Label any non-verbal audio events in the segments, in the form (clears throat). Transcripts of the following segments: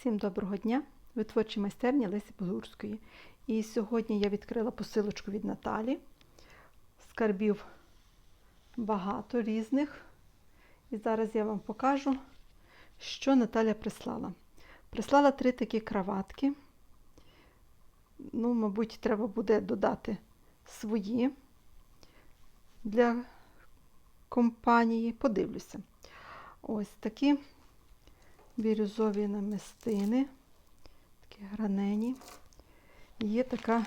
Всім доброго дня! Ви творчі майстерні Лесі Подгурської. І сьогодні я відкрила посилочку від Наталі. Скарбів багато різних. І зараз я вам покажу, що Наталя прислала. Прислала три такі краватки. Ну, мабуть, треба буде додати свої для компанії. Подивлюся. Ось такі бірюзові намистини, такі гранені. Є така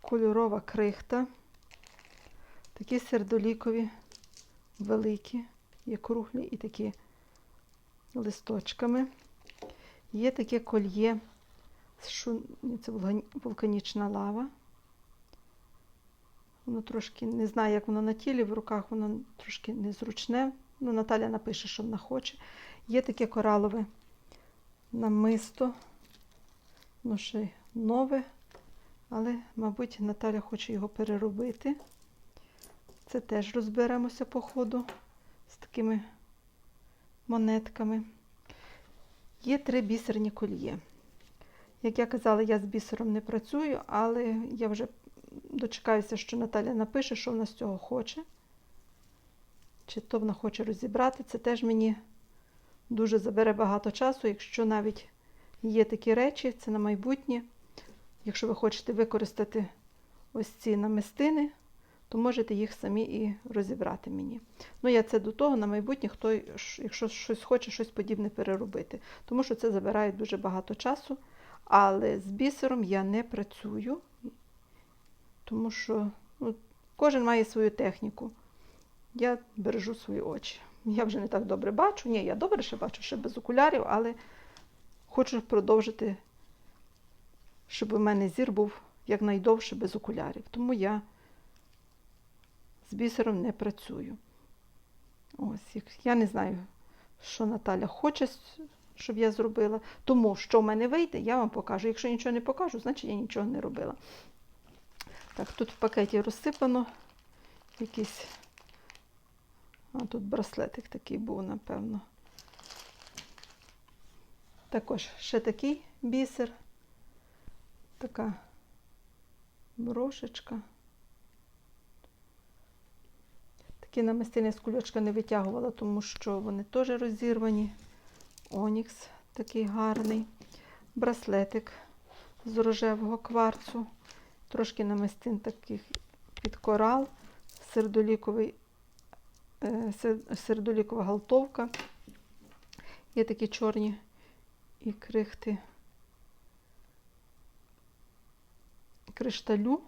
кольорова крихта, такі сердолікові, великі, є круглі і такі листочками. Є таке кольє, це вулканічна лава. Воно трошки, не знаю, як воно на тілі, в руках воно трошки незручне. Ну, Наталя напише, що вона хоче. Є таке коралове намисто, ну ще нове, але, мабуть, Наталя хоче його переробити. Це теж розберемося по ходу з такими монетками. Є три бісерні кольє. Як я казала, я з бісером не працюю, але я вже дочекаюся, що Наталя напише, що вона з цього хоче. Чи то вона хоче розібрати. Це теж мені дуже забере багато часу, якщо навіть є такі речі, це на майбутнє. Якщо ви хочете використати ось ці намистини, то можете їх самі і розібрати мені. Ну, я це до того на майбутнє, хто, якщо щось хоче, щось подібне переробити. Тому що це забирає дуже багато часу. Але з бісером я не працюю, тому що ну, кожен має свою техніку. Я бережу свої очі. Я вже не так добре бачу. Ні, я добре ще бачу, ще без окулярів, але хочу продовжити, щоб у мене зір був якнайдовше без окулярів. Тому я з бісером не працюю. Ось, я не знаю, що Наталя хоче, щоб я зробила. Тому що в мене вийде, я вам покажу. Якщо нічого не покажу, значить я нічого не робила. Так, тут в пакеті розсипано якісь. А тут браслетик такий був, напевно. Також ще такий бісер. Така брошечка. Такі намистини з кульочка не витягувала, тому що вони теж розірвані. Онікс такий гарний. Браслетик з рожевого кварцу. Трошки намистин таких під корал. Сердоліковий сер- сердолікова галтовка. Є такі чорні і крихти кришталю.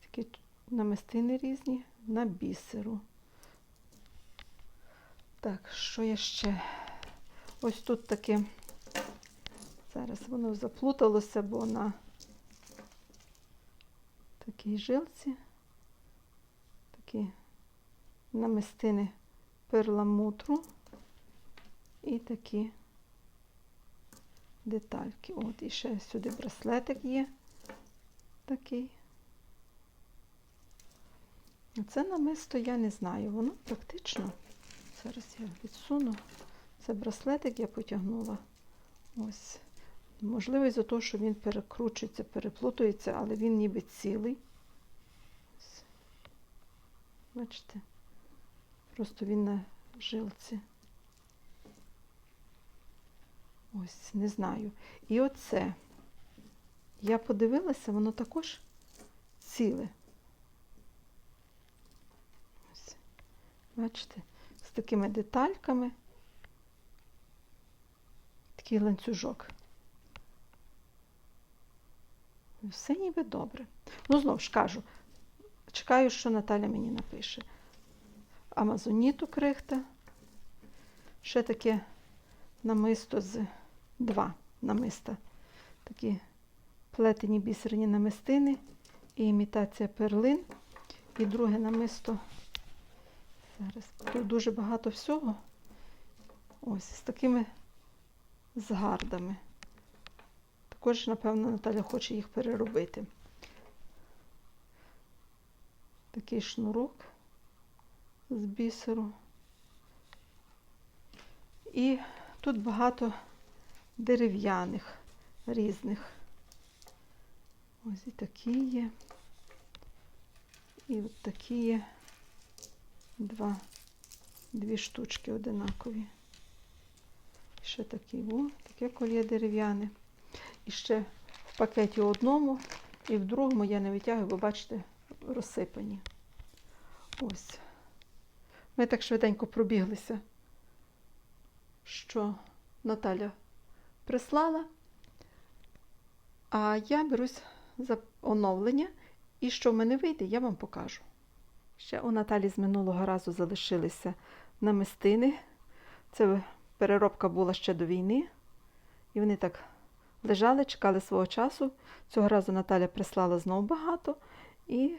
Такі намистини різні на бісеру. Так, що є ще? Ось тут таке. Зараз воно заплуталося, бо на такій жилці такі намистини перламутру і такі детальки. От, і ще сюди браслетик є такий. Це намисто я не знаю. Воно практично. Зараз я відсуну. Це браслетик я потягнула. Ось. Можливо, із-за того, що він перекручується, переплутується, але він ніби цілий. Ось. Бачите? Просто він на жилці. Ось, не знаю. І оце. Я подивилася, воно також ціле. Ось. Бачите? З такими детальками. Такий ланцюжок. Все ніби добре. Ну, знову ж кажу, чекаю, що Наталя мені напише. Амазоніту крихта. Ще таке намисто з два намиста. Такі плетені бісерні намистини і імітація перлин. І друге намисто. Зараз тут дуже багато всього. Ось з такими згардами. Також, напевно, Наталя хоче їх переробити. Такий шнурок з бісеру. І тут багато дерев'яних різних. Ось і такі є. І от такі є два, дві штучки одинакові. Ще такі, о, таке колє дерев'яне. І ще в пакеті одному і в другому я не витягую, бо бачите, розсипані. Ось. Ми так швиденько пробіглися, що Наталя прислала, а я берусь за оновлення, і що в мене вийде, я вам покажу. Ще у Наталі з минулого разу залишилися намистини. Це переробка була ще до війни, і вони так лежали, чекали свого часу. Цього разу Наталя прислала знов багато і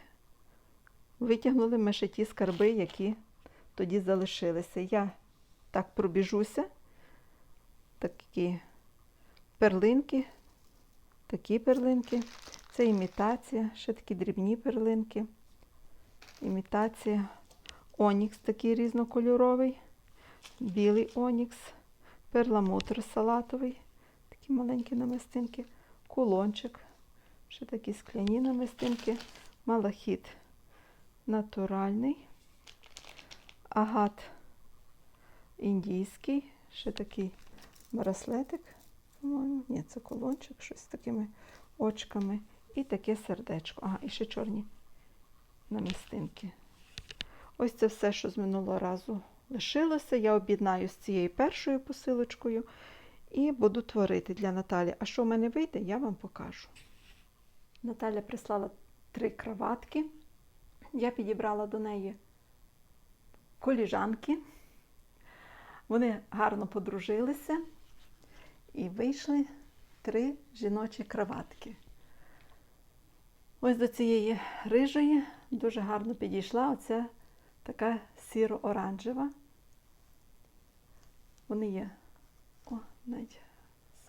витягнули ми ще ті скарби, які тоді залишилися. Я так пробіжуся, такі перлинки, такі перлинки. Це імітація, ще такі дрібні перлинки. Імітація. Онікс такий різнокольоровий, білий онікс, перламутр салатовий, такі маленькі намистинки, кулончик, ще такі скляні намистинки, малахіт натуральний, агат індійський, ще такий браслетик, по-моєму, ні, це колончик, щось з такими очками. І таке сердечко. Ага, і ще чорні намістинки. Ось це все, що з минулого разу лишилося. Я об'єднаю з цією першою посилочкою і буду творити для Наталі. А що в мене вийде, я вам покажу. Наталя прислала три краватки. Я підібрала до неї коліжанки. Вони гарно подружилися і вийшли три жіночі краватки. Ось до цієї рижої дуже гарно підійшла оця така сіро-оранжева. Вони є. О, навіть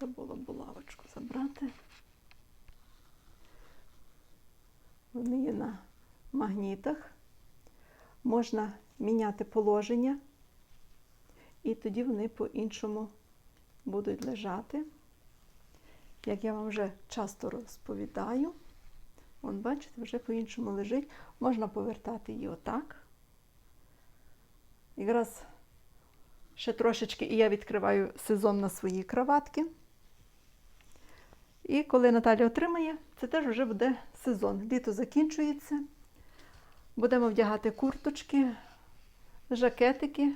забула булавочку забрати. Вони є на магнітах. Можна міняти положення, і тоді вони по-іншому будуть лежати. Як я вам вже часто розповідаю, Вон, бачите, вже по-іншому лежить. Можна повертати її отак. Якраз ще трошечки, і я відкриваю сезон на свої кроватки. І коли Наталя отримає, це теж вже буде сезон. Літо закінчується. Будемо вдягати курточки, жакетики,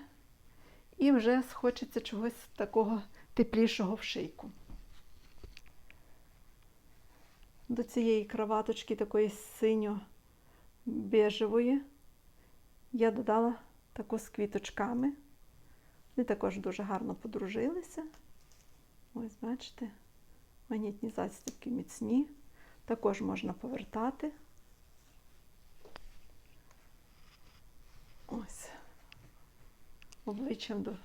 і вже схочеться чогось такого теплішого в шийку. До цієї кроваточки такої синьо-бежевої я додала таку з квіточками. Вони також дуже гарно подружилися. Ось, бачите, магнітні застібки міцні. Також можна повертати. Ось. Обличчям до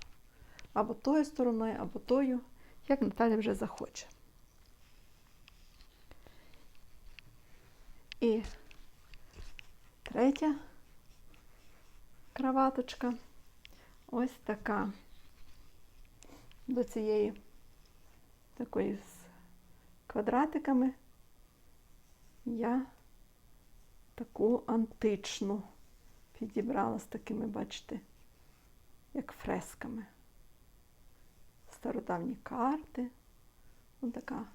або тою стороною, або тою, як Наталя вже захоче. І третя кроваточка ось така до цієї такої з квадратиками я таку античну підібрала з такими, бачите, як фресками. Стародавні карти. Ось така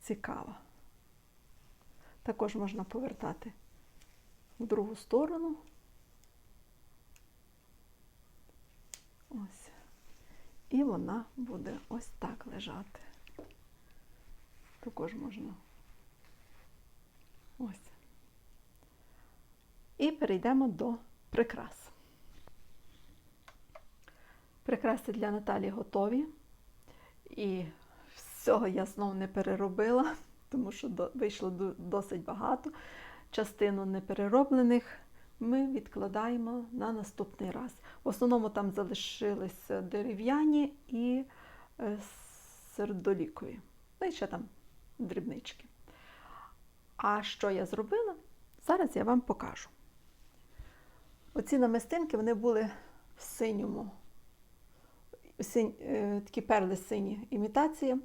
цікава. Також можна повертати в другу сторону. Ось. І вона буде ось так лежати. Також можна ось. І перейдемо до прикрас. Прикраси для Наталі готові. І всього я знову не переробила тому що вийшло досить багато. Частину неперероблених ми відкладаємо на наступний раз. В основному там залишилися дерев'яні і е, сердолікові. Ну і ще там дрібнички. А що я зробила? Зараз я вам покажу. Оці намистинки вони були в синьому. Синь, е, такі перли сині імітація.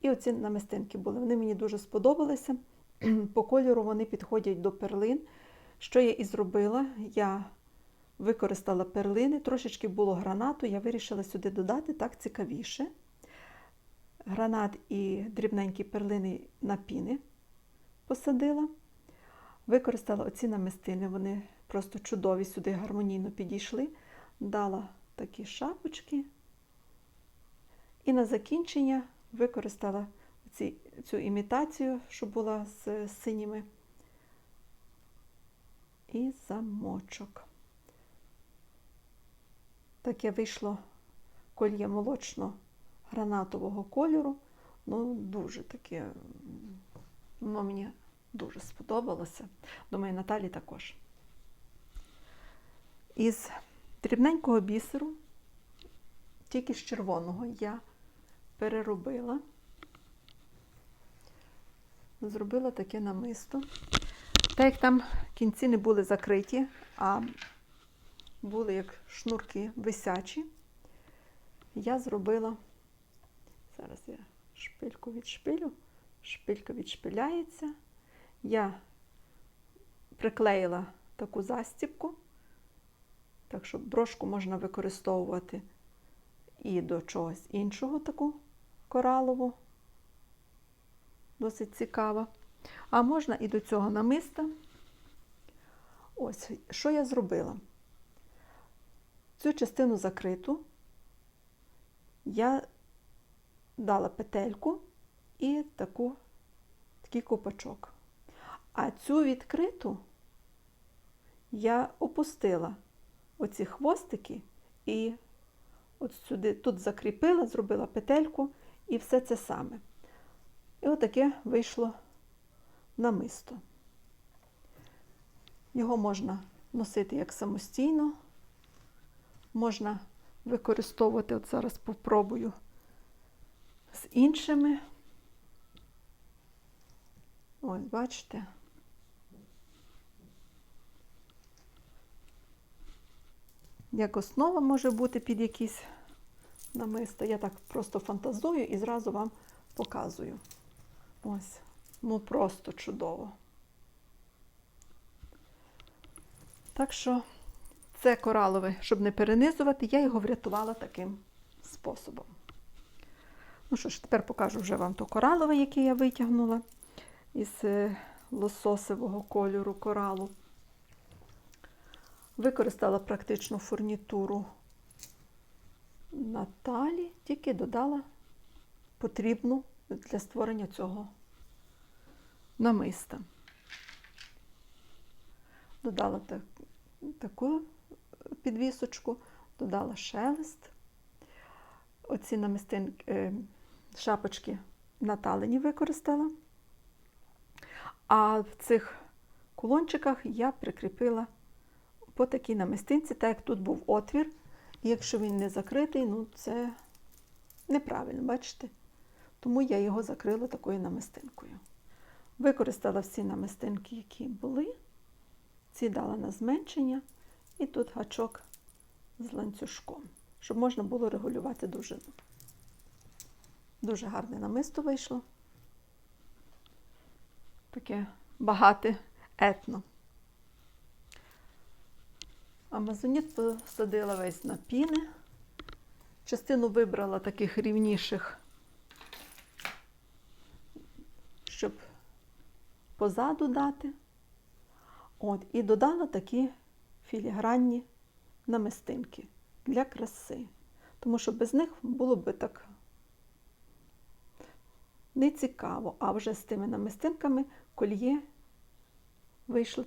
І оці намистинки були. Вони мені дуже сподобалися. (clears throat) По кольору вони підходять до перлин. Що я і зробила? Я використала перлини, трошечки було гранату, я вирішила сюди додати так цікавіше. Гранат і дрібненькі перлини на піни посадила. Використала оці намистини, вони просто чудові, сюди гармонійно підійшли. Дала такі шапочки. І на закінчення використала ці, цю імітацію, що була з синіми. І замочок. Таке вийшло кольє молочно-гранатового кольору. Ну, дуже таке, воно мені дуже сподобалося. Думаю, Наталі також. Із дрібненького бісеру, тільки з червоного, я переробила, зробила таке намисто. Так як там кінці не були закриті, а були як шнурки висячі, я зробила, зараз я шпильку відшпилю, шпилька відшпиляється. Я приклеїла таку застібку, так що брошку можна використовувати і до чогось іншого таку коралову, досить цікава. А можна і до цього намиста. Ось, що я зробила? Цю частину закриту я дала петельку і таку, такий копачок. А цю відкриту я опустила оці хвостики і от сюди тут закріпила, зробила петельку і все це саме. І отаке вийшло намисто. Його можна носити як самостійно, можна використовувати, от зараз попробую з іншими. Ось, бачите. Як основа може бути під якісь намисто. Я так просто фантазую і зразу вам показую. Ось, ну просто чудово. Так що це коралове, щоб не перенизувати, я його врятувала таким способом. Ну що ж, тепер покажу вже вам то коралове, яке я витягнула із е, лососевого кольору коралу. Використала практично фурнітуру Наталі, тільки додала потрібну для створення цього намиста. Додала так, таку підвісочку, додала шелест. Оці намистинки, шапочки наталені використала. А в цих кулончиках я прикріпила по такій намистинці, так як тут був отвір. Якщо він не закритий, ну це неправильно, бачите? Тому я його закрила такою намистинкою. Використала всі намистинки, які були. Ці дала на зменшення, і тут гачок з ланцюжком, щоб можна було регулювати довжину. Дуже гарне намисто вийшло. Таке багате етно. Амазоніт посадила весь на піни. Частину вибрала таких рівніших, щоб позаду дати. От, І додала такі філігранні намистинки для краси. Тому що без них було би так не цікаво. А вже з тими намистинками кольє вийшло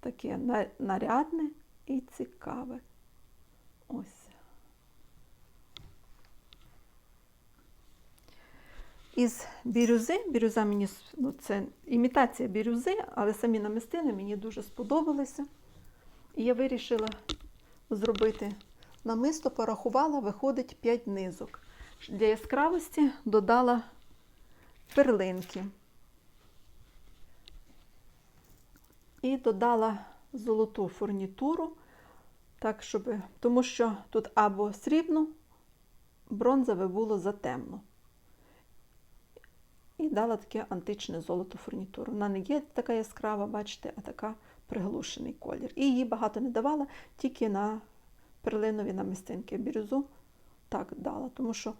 таке нарядне і цікаве. Ось. Із бірюзи, бірюза мені ну, це імітація бірюзи, але самі намистини мені дуже сподобалися. І я вирішила зробити намисто, порахувала, виходить 5 низок. Для яскравості додала перлинки. І додала золоту фурнітуру, так, щоб, тому що тут або срібну бронзове було затемно. І дала таке античне золото фурнітуру. Вона не є така яскрава, бачите, а така приглушений колір. І її багато не давала, тільки на перлинові намистинки. Бірюзу так дала, тому що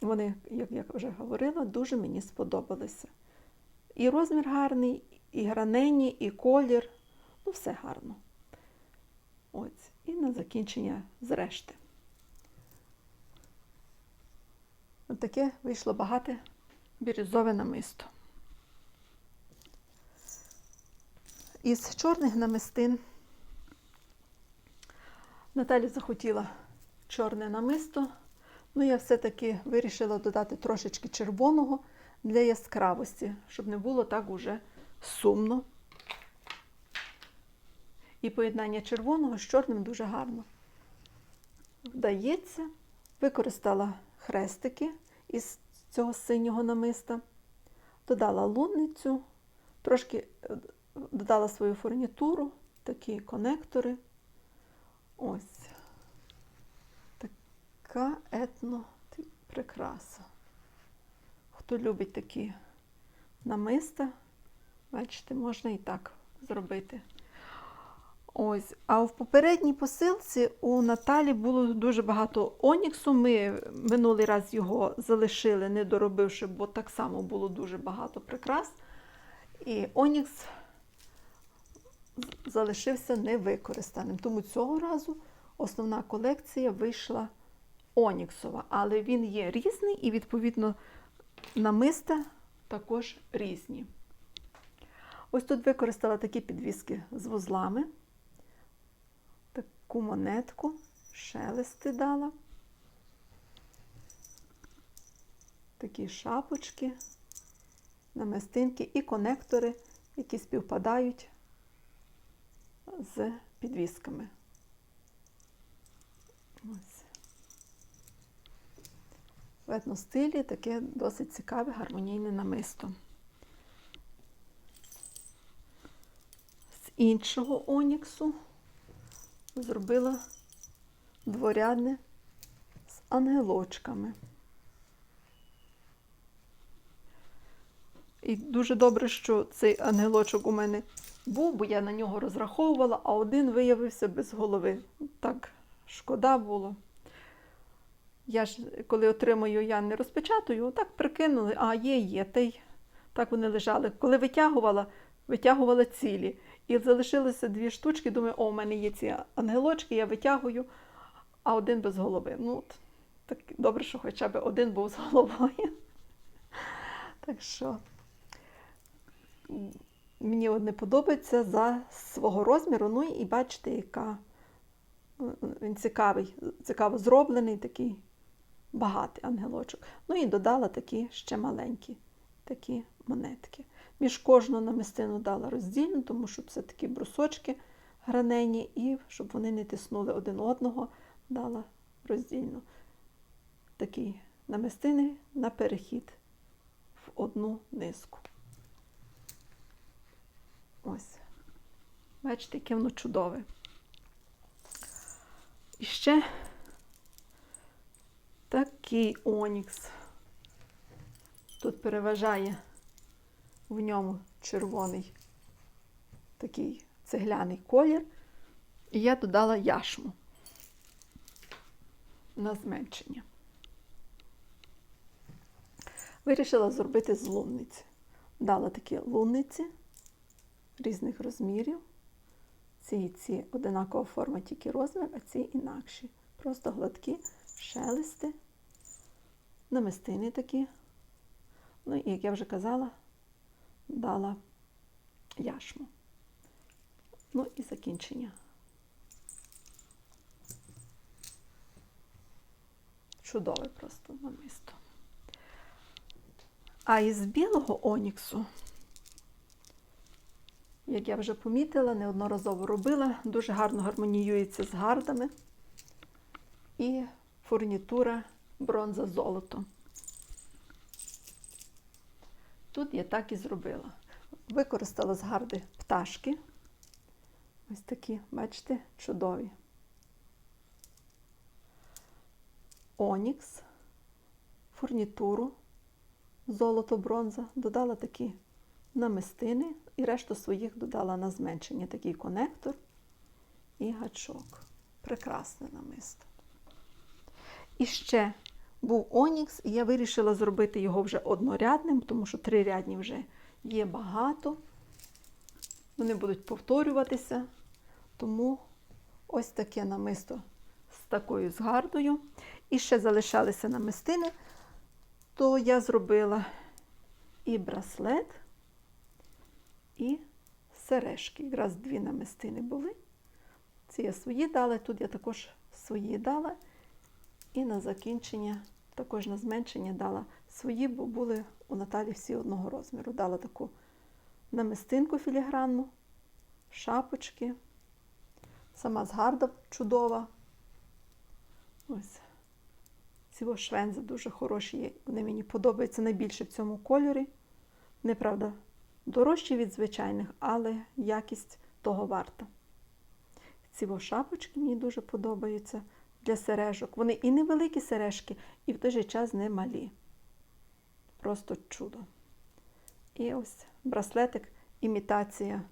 вони, як я вже говорила, дуже мені сподобалися. І розмір гарний, і гранені, і колір. Ну, все гарно. Ось. І на закінчення зрешти. Ось таке вийшло багате бірюзове намисто. Із чорних намистин Наталі захотіла чорне намисто, ну я все-таки вирішила додати трошечки червоного для яскравості, щоб не було так уже сумно. І поєднання червоного з чорним дуже гарно. Вдається, використала хрестики із цього синього намиста, додала лунницю, трошки е, додала свою фурнітуру, такі конектори. Ось така етно прикраса. Хто любить такі намиста, бачите, можна і так зробити. Ось, а в попередній посилці у Наталі було дуже багато оніксу. Ми минулий раз його залишили, не доробивши, бо так само було дуже багато прикрас. І онікс залишився невикористаним. Тому цього разу основна колекція вийшла оніксова, але він є різний і, відповідно, намиста також різні. Ось тут використала такі підвіски з вузлами, таку монетку, шелести дала, такі шапочки, намистинки і конектори, які співпадають з підвісками. Ось. В етностилі таке досить цікаве гармонійне намисто. З іншого оніксу зробила дворядне з ангелочками. І дуже добре, що цей ангелочок у мене був, бо я на нього розраховувала, а один виявився без голови. Так, шкода було. Я ж, коли отримую, я не розпечатую, так прикинули, а є, є. Та й так вони лежали. Коли витягувала, витягувала цілі. І залишилося дві штучки. Думаю, о, у мене є ці ангелочки, я витягую, а один без голови. Ну, так добре, що хоча б один був з головою. (laughs) Так що мені не подобається за свого розміру. Ну і бачите, яка він цікавий, цікаво зроблений, такий багатий ангелочок. Ну і додала такі ще маленькі такі монетки. Між кожну намистину дала роздільну, тому що це такі брусочки гранені, і щоб вони не тиснули один одного, дала роздільну. Такі намистини на перехід в одну низку. Ось. Бачите, яке воно чудове. І ще такий онікс. Тут переважає в ньому червоний такий цегляний колір. І я додала яшму на зменшення. Вирішила зробити з лунниці. Дала такі лунниці різних розмірів. Ці і ці одинакова форма, тільки розмір, а ці інакші. Просто гладкі шелести, намистини такі. Ну і, як я вже казала, дала яшму. Ну і закінчення. Чудове просто намисто. А із білого оніксу як я вже помітила, неодноразово робила, дуже гарно гармоніюється з гардами і фурнітура бронза золото. Тут я так і зробила. Використала з гарди пташки. Ось такі, бачите, чудові. Онікс. фурнітуру, золото, бронза, додала такі намистини і решту своїх додала на зменшення. Такий конектор і гачок. Прекрасне намисто. І ще був Онікс, і я вирішила зробити його вже однорядним, тому що трирядні вже є багато. Вони будуть повторюватися. Тому ось таке намисто з такою згардою. І ще залишалися намистини, то я зробила і браслет, і сережки. Якраз дві намистини були. Ці я свої дала, тут я також свої дала. І на закінчення, також на зменшення дала свої, бо були у Наталі всі одного розміру. Дала таку намистинку філігранну, шапочки. Сама згарда чудова. Ось. Ці швензи дуже хороші. Вони мені подобаються найбільше в цьому кольорі. Неправда, дорожчі від звичайних, але якість того варта. Ці шапочки мені дуже подобаються для сережок. Вони і невеликі сережки, і в той же час не малі. Просто чудо. І ось браслетик, імітація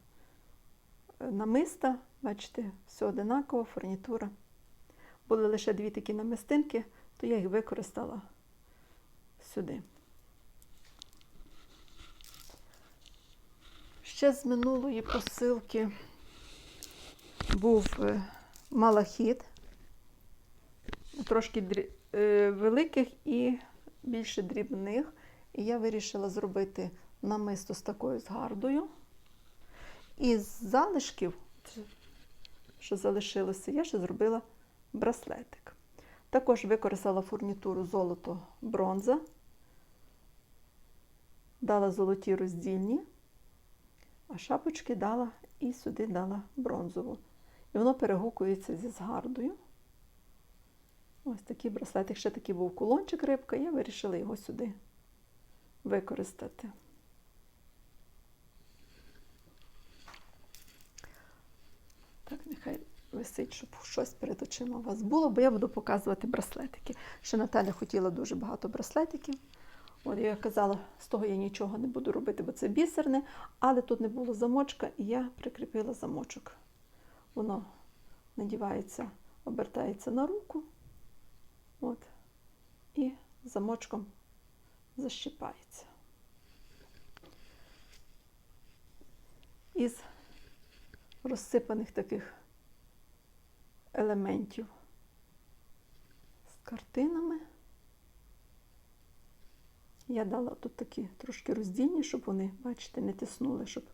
е, намиста. Бачите, все одинаково, фурнітура. Були лише дві такі намистинки, то я їх використала сюди. Ще з минулої посилки був е, малахіт, трошки дрі- е, великих і більше дрібних. І я вирішила зробити намисто з такою згардою. І з залишків, що залишилося, я ще зробила браслетик. Також використала фурнітуру золото бронза, дала золоті роздільні, а шапочки дала і сюди дала бронзову. І воно перегукується зі згардою. Ось такий браслетик. Ще такий був кулончик рибка, я вирішила його сюди використати. Так, нехай висить, щоб щось перед очима у вас було, бо я буду показувати браслетики. Ще Наталя хотіла дуже багато браслетиків. От я казала, з того я нічого не буду робити, бо це бісерне, але тут не було замочка, і я прикріпила замочок. Воно надівається, обертається на руку. От, і замочком защіпається. Із розсипаних таких елементів з картинами. Я дала тут такі трошки роздільні, щоб вони, бачите, не тиснули, щоб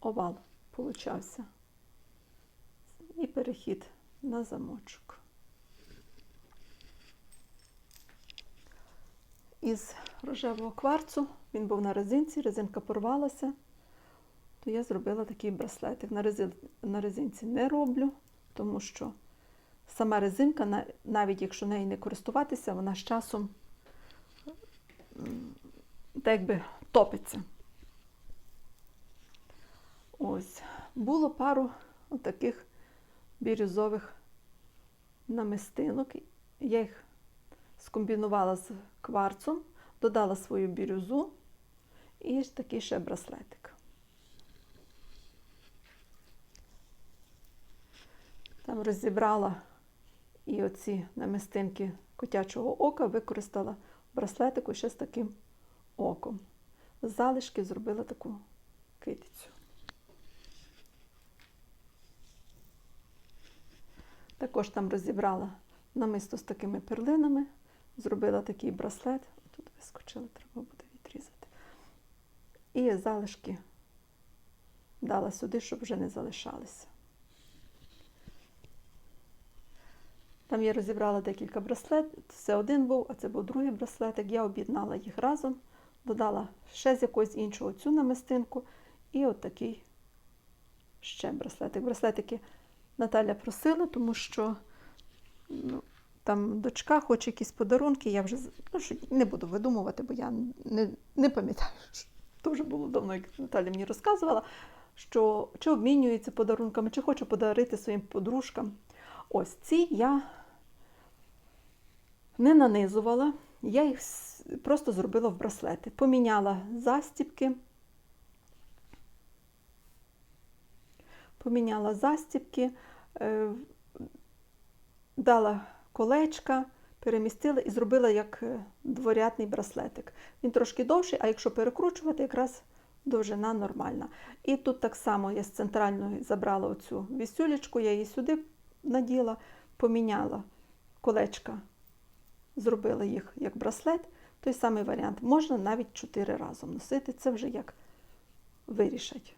овал получався. І перехід на замочок. Із рожевого кварцу, він був на резинці, резинка порвалася, то я зробила такий браслетик. На, резин, на резинці не роблю, тому що сама резинка, навіть якщо нею не користуватися, вона з часом так якби топиться. Ось. Було пару таких бірюзових намистинок. Я їх скомбінувала з кварцом, додала свою бірюзу і такий ще браслетик. Там розібрала і оці намистинки котячого ока, використала браслетику ще з таким оком. З залишки зробила таку китицю. Також там розібрала намисто з такими перлинами, зробила такий браслет. Тут вискочили, треба буде відрізати. І залишки дала сюди, щоб вже не залишалися. Там я розібрала декілька браслетів. Це один був, а це був другий браслетик. Я об'єднала їх разом, додала ще з якогось іншого цю намистинку і от такий ще браслетик. Браслетики Наталя просила, тому що ну, там дочка хоче якісь подарунки. Я вже ну, не буду видумувати, бо я не, не пам'ятаю. То вже було давно, як Наталя мені розказувала, що чи обмінюється подарунками, чи хоче подарити своїм подружкам. Ось ці я не нанизувала, я їх просто зробила в браслети. Поміняла застібки. Поміняла застібки, е, дала колечка, перемістила і зробила як е, дворядний браслетик. Він трошки довший, а якщо перекручувати, якраз довжина нормальна. І тут так само я з центральної забрала оцю вісюлечку, я її сюди наділа, поміняла колечка, зробила їх як браслет. Той самий варіант. Можна навіть чотири разом носити, це вже як вирішать.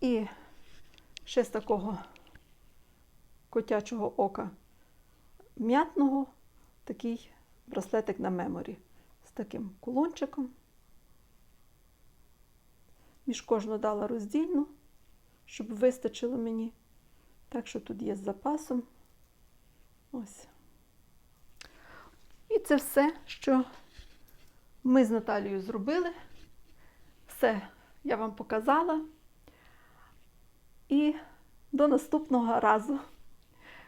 І ще з такого котячого ока м'ятного такий браслетик на меморі з таким кулончиком. Між кожну дала роздільну, щоб вистачило мені. Так що тут є з запасом. Ось. І це все, що ми з Наталією зробили. Все я вам показала. І до наступного разу,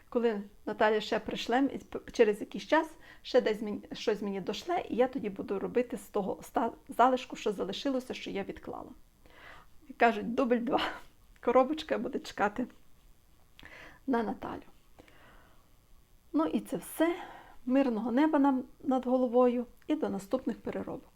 коли Наталя ще прийшле через якийсь час, ще десь щось мені дошле, і я тоді буду робити з того залишку, що залишилося, що я відклала. Кажуть, дубль два. Коробочка буде чекати на Наталю. Ну і це все. Мирного неба нам над головою і до наступних переробок.